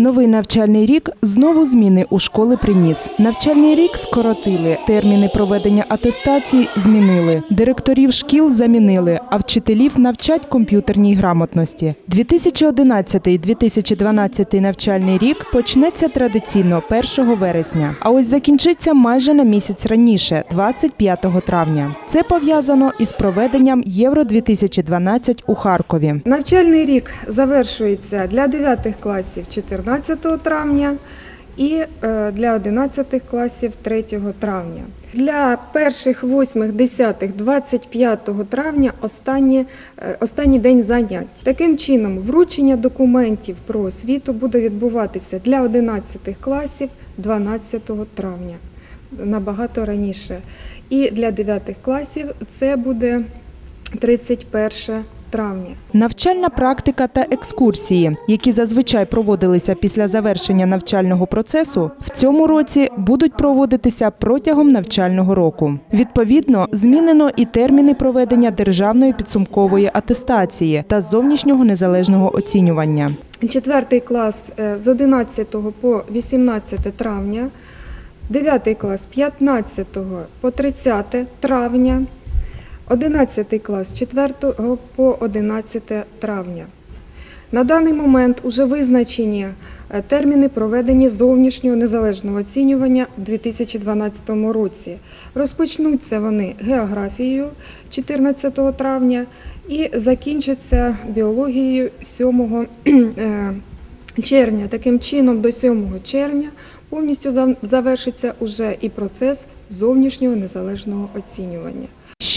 Новий навчальний рік знову зміни у школи приніс. Навчальний рік скоротили, терміни проведення атестацій змінили, директорів шкіл замінили, а вчителів навчать комп'ютерній грамотності. 2011-2012 навчальний рік почнеться традиційно 1 вересня, а ось закінчиться майже на місяць раніше, 25 травня. Це пов'язано із проведенням Євро 2012 у Харкові. Навчальний рік завершується для 9 класів 14 травня і е, для 11 класів 3 травня. Для перших, 8, 10, 25 травня останні, е, останній день занять. Таким чином, вручення документів про освіту буде відбуватися для 11 класів 12 травня, набагато раніше. І для 9 класів це буде 31 травня. Навчальна практика та екскурсії, які зазвичай проводилися після завершення навчального процесу, в цьому році будуть проводитися протягом навчального року. Відповідно, змінено і терміни проведення державної підсумкової атестації та зовнішнього незалежного оцінювання. Четвертий клас е, з 11 по 18 травня, 9 клас з 15 по 30 травня, 11 клас з 4 по 11 травня. На даний момент вже визначені е, терміни проведення зовнішнього незалежного оцінювання в 2012 році. Розпочнуться вони географією 14 травня і закінчаться біологією 7 е, червня. Таким чином, до 7 червня повністю завершиться уже і процес зовнішнього незалежного оцінювання.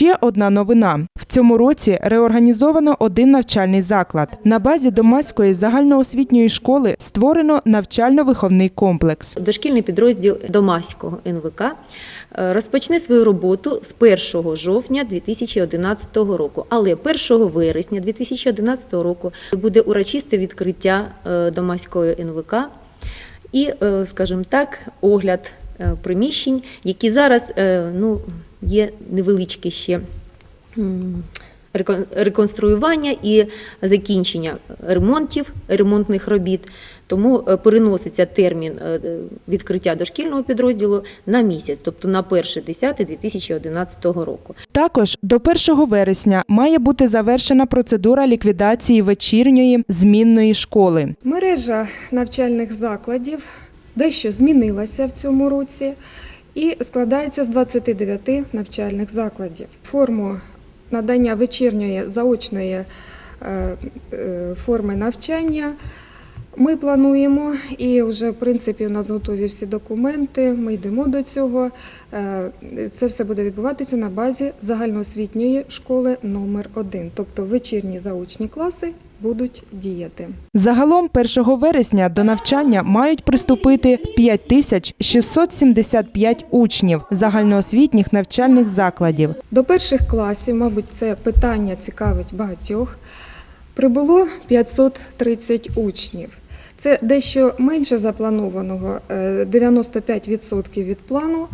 Ще одна новина: в цьому році реорганізовано один навчальний заклад. На базі Домаської загальноосвітньої школи створено навчально-виховний комплекс. Дошкільний підрозділ Домаського НВК е, розпочне свою роботу з 1 жовтня 2011 року. Але 1 вересня 2011 року буде урочисте відкриття е, Домаського НВК і, е, скажімо так, огляд приміщень, які зараз е, ну, є невеличкі ще. Реконструювання і закінчення ремонтів, ремонтних робіт. Тому е, переноситься термін е, відкриття дошкільного підрозділу на місяць, тобто на 1.10.2011 року. Також до 1 вересня має бути завершена процедура ліквідації вечірньої змінної школи. Мережа навчальних закладів дещо змінилася в цьому році і складається з 29 навчальних закладів. Форму надання вечірньої заочної е, е, форми навчання ми плануємо і вже в принципі у нас готові всі документи. Ми йдемо до цього. Е, Це все буде відбуватися на базі загальноосвітньої школи номер 1 тобто вечірні заочні класи будуть діяти. Загалом 1 вересня до навчання мають приступити 5675 учнів загальноосвітніх навчальних закладів. До перших класів, мабуть, це питання цікавить багатьох. Прибуло 530 учнів. Це дещо менше запланованого, е, 95% від плану.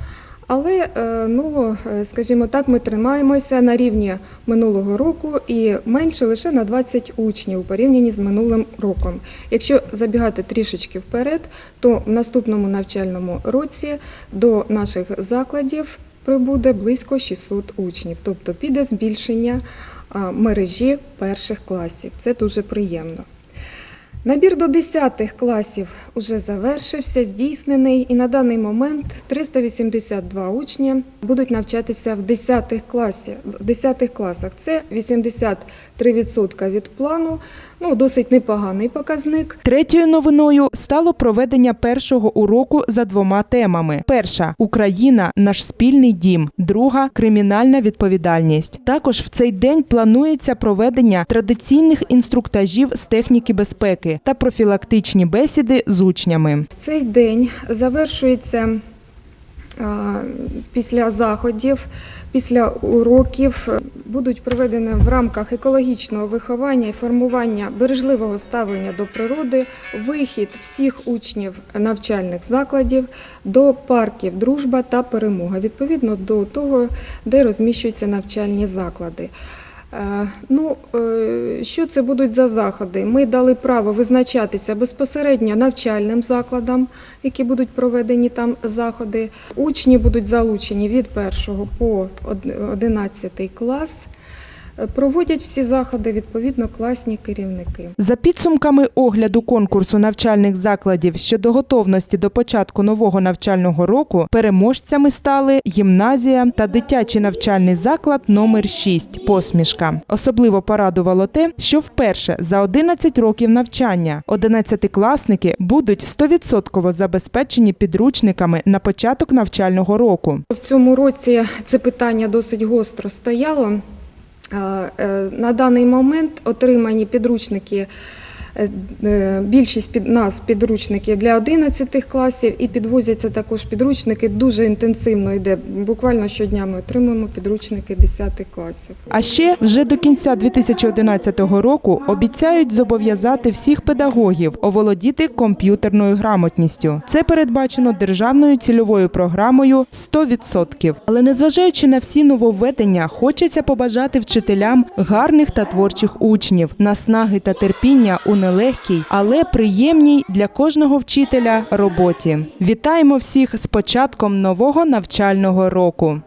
Але, е, ну, е, скажімо так, ми тримаємося на рівні минулого року і менше лише на 20 учнів у порівнянні з минулим роком. Якщо забігати трішечки вперед, то в наступному навчальному році до наших закладів прибуде близько 600 учнів, тобто піде збільшення мережі перших класів. Це дуже приємно. Набір до 10 класів уже завершився, здійснений, і на даний момент 382 учні будуть навчатися в 10 класі, в 10 класах. Це 83% від плану, ну досить непоганий показник. Третьою новиною стало проведення першого уроку за двома темами: перша Україна наш спільний дім, друга кримінальна відповідальність. Також в цей день планується проведення традиційних інструктажів з техніки безпеки та профілактичні бесіди з учнями. В цей день завершується після заходів, після уроків е, будуть проведені в рамках екологічного виховання і формування бережливого ставлення до природи вихід всіх учнів навчальних закладів до парків Дружба та Перемога відповідно до того, де розміщуються навчальні заклади. Е, Ну, е, що це будуть за заходи? Ми дали право визначатися безпосередньо навчальним закладам, які будуть проведені там заходи. Учні будуть залучені від 1 по 11 клас. Е, Проводять всі заходи відповідно класні керівники. За підсумками огляду конкурсу навчальних закладів щодо готовності до початку нового навчального року, переможцями стали гімназія та дитячий навчальний заклад номер 6 Посмішка. Особливо порадувало те, що вперше за 11 років навчання 11-класники будуть 100% забезпечені підручниками на початок навчального року. В цьому році це питання досить гостро стояло. Е, е, На даний момент отримані підручники, більшість під нас підручників для 11 класів і підвозяться також підручники. Дуже інтенсивно йде. Буквально щодня ми отримуємо підручники 10 класів. А ще вже до кінця 2011 року обіцяють зобов'язати всіх педагогів оволодіти комп'ютерною грамотністю. Це передбачено державною цільовою програмою 100%. Але незважаючи на всі нововведення, хочеться побажати вчителям гарних та творчих учнів, наснаги та терпіння у нелегкій, але приємній для кожного вчителя роботі. Вітаємо всіх з початком нового навчального року.